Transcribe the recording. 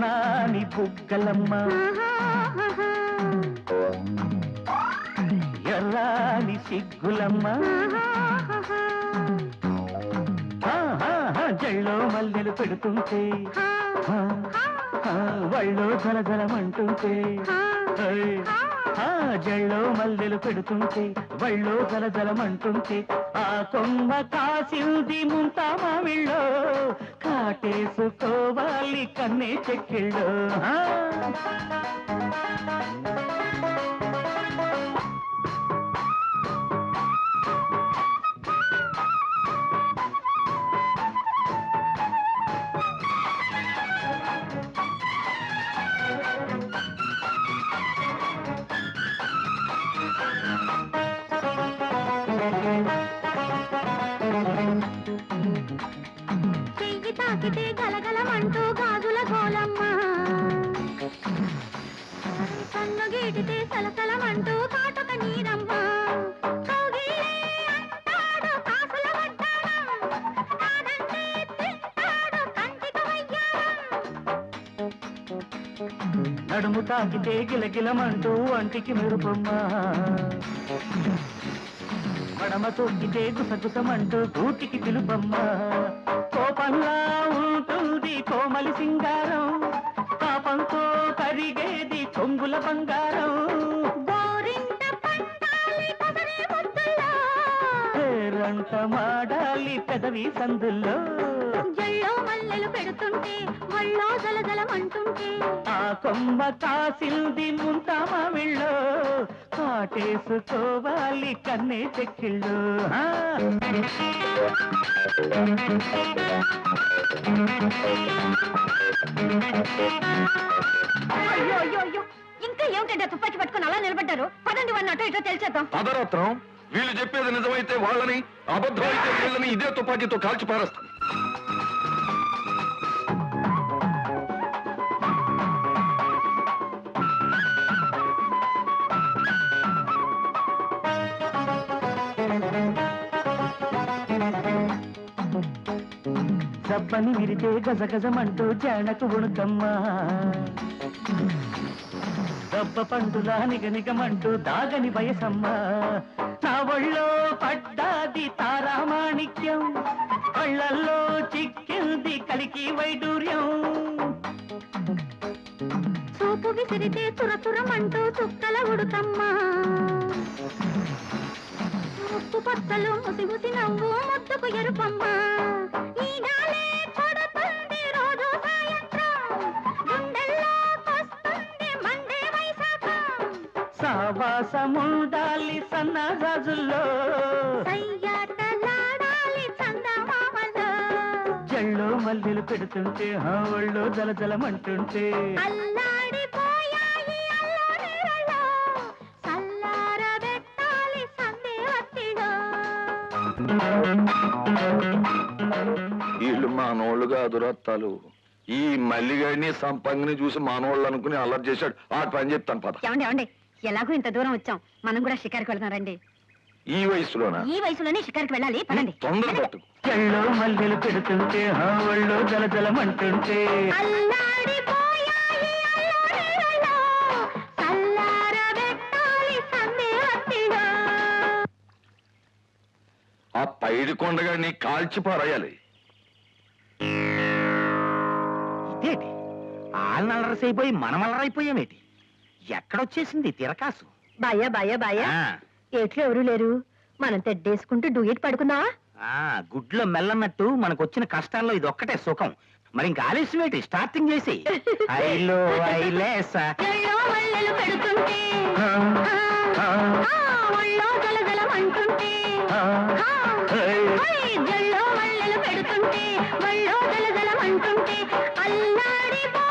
బుగ్గలమ్మ ఎర్రాని సిగ్గులమ్మ. జళ్ళో జల్లో మల్లెలు పెడుతుంటే. వాళ్ళో వళ్ళో జలజలమంటుంటే. ఏయ్, జల్లో మల్లెలు పెడుతుంటే వాళ్ళో జలజలమంటుంటే. ఆ కాసింది ముంతా కాటేసుకోవాలి కన్నే చెక్కిళ్ళో. తాకితే గలగలమంటూ గాజుల గోలమ్మ. కన్ను గీటితే సలసలమంటూ కాటుక నీరమ్మ. నడుము తాకితే గిలగిలమంటూ వంటికి మెరుపమ్మ. మడమ తొక్కితే గుసగుసమంటూ కూటికి పిలుపమ్మ. కోపంలా ఉంటుంది కోమలి సింగారం. పాపంతో కరిగేది కొంగుల బంగారం. పేరంట మాడాలి పెదవి సందుల్లో. మల్లెలు పెడుతుంటే ఒళ్ళో జలజలమంటుంటే. ఆ కొమ్మ కాసింది ముంతా మామిళ్ళో కాటేసుకోవాలి కన్నే చెక్కిళ్ళు. ఆ. అయ్యో అయ్యో అయ్యో. ఇంకా ఏమిటంటే తుపాకీ పట్టుకుని అలా నిలబడ్డారు? పదండి వాడిని అటో ఇటో తెలిసేద్దాం. పదరత్నం వీళ్ళు చెప్పేది నిజమైతే వాళ్ళని అబద్ధం అయితే వీళ్ళని ఇదే తుపాకీతో కాల్చి పారేస్తాను చప్పని విరితే గజగజమంటూ జానకు ఉణుకమ్మా. దబ్బ పండులా నిగనిగమంటూ దాగని వయసమ్మ. నా ఒళ్ళో పడ్డాది తారామాణిక్యం కళ్ళల్లో చిక్కింది కలికి వైడూర్యం. చూపు విసిరితే తురతురమంటూ చుక్కల ఉడుతమ్మా ముప్పు పత్తలు ముసి ముసి నవ్వు ముద్దుకు ఎరుపమ్మా. సావాసముండాలి సన్నజాజుల్లో సయ్యాటలాడాలి చందమామలో జల్లో మల్లెలు పెడుతుంటే ఆ ఒళ్ళో జలజలమంటుంటే. అల్లాడిపోయాయి అల్లరిలో చల్లారబెట్టాలి సందేవత్తిలో వీళ్ళు మానోళ్ళుగా దురత్తాలు ఈ మల్లిగాడిని సంపంగిని చూసి మానవాళ్ళు అనుకుని అల్లరి చేశాడు. ఆ పని చెప్తాను పద. ఏమండి ఏమండి? ఎలాగో ఇంత దూరం వచ్చాం. మనం కూడా షికార్కి వెళ్దాం రండి. ఈ వయసులోనా? ఈ వయసులోనే షికార్కి వెళ్ళాలి. పదండి. తొందర పట్టుకు మల్లెలు పెడుతుంటే ఆ ఒళ్ళో జలజలమంటుంటే ఆ పైడి కొండగాడిని కాల్చి పారేయాలి. ఇదేటి? వాళ్ళని అలరసైపోయి మనం అలరైపోయామేటి ఎక్కడొచ్చేసింది తిరకాసు? భయ భయ భయ ఆ, ఎవరు లేరు. మనం తెడ్డేసుకుంటూ డూయిట్ పడుకుందావా ఆ, గుడ్లో మెల్లన్నట్టు మనకొచ్చిన కష్టాల్లో ఇది ఒక్కటే సుఖం. మరి ఇంకా ఆలస్యం ఏంటి? స్టార్టింగ్ చేసి ఐలో ఐలేసా ఒళ్ళో మల్లెలు పెడుతుంటే. ఆ, ఆ, ఒళ్ళో జలజలమంటుంటే జల్లో మల్లెలు పెడుతుంటే. ఒళ్ళో జలజలమంటుంటే అల్లాడిపో.